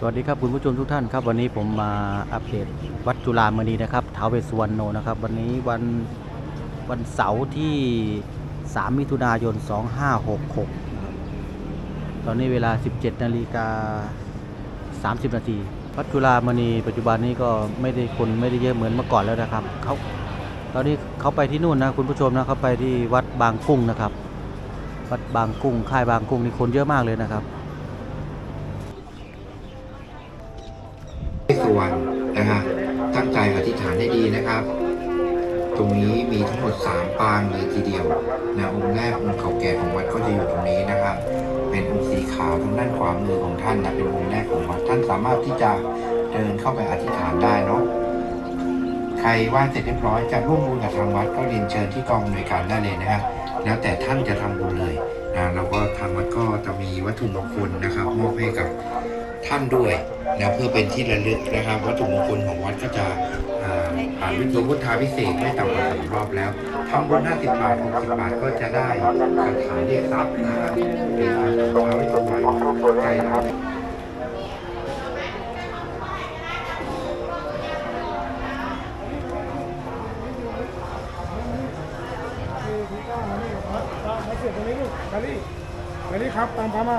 สวัสดีครับคุณผู้ชมทุกท่านครับ วันนี้ผมมาอัปเดตวัดจุฬามณีนะครับท้าวเวสสุวรรณโนนะครับ วันนี้วันวันเสาร์ที่ 3 มิถุนายน 2566นะครับตอนนี้เวลา 17 นาฬิกา 30 นาทีวัดจุฬามณีปัจจุบันนี้ก็ไม่ได้คนไม่ได้เยอะเหมือนเมื่อก่อนแล้วนะครับเขาตอนนี้เขาไปที่นู่นนะคุณผู้ชมนะเขาไปที่วัดบางกุ้งนะครับ วัดบางกุ้งค่ายบางกุ้งนี่คนเยอะมากเลยนะครับ สุวรรณนะฮะตั้งใจอธิษฐานให้ดีนะครับ ตรงนี้มีทั้งหมด 3 ปางเลยทีเดียวนะองค์แรกองค์เก่าแก่ของวัดก็จะอยู่ตรงนี้นะครับ เป็นองค์สีขาวทางด้านขวามือของท่านนะเป็นองค์แรกของวัดท่านสามารถที่จะเดินเข้าไปอธิษฐานได้เนาะใครไหว้เสร็จเรียบร้อยจะร่วมบุญกับทางวัดก็เรียนเชิญที่กองหน่วยการได้เลยนะฮะแล้วแต่ท่านจะทำบุญเลยนะแล้วก็ทางวัดก็จะมีวัตถุมงคลนะครับมอบให้กับ ท่านด้วยนะเพื่อเป็นที่ระลึกนะครับวัตถุมงคลของวัดก็จะอ่าผ่านวิธีพุทธาพิเศษไม่ต่ำกว่าสามรอบแล้วทำบุญ50บบาท60บบาทก็จะได้คาถาเรียกทรัพย์นะครับเป็นคาถาท้าวเวสสุวรรณใจเรามาเสียตรงนี้ลูกมาลี่มาลี่ครับ ตามพามา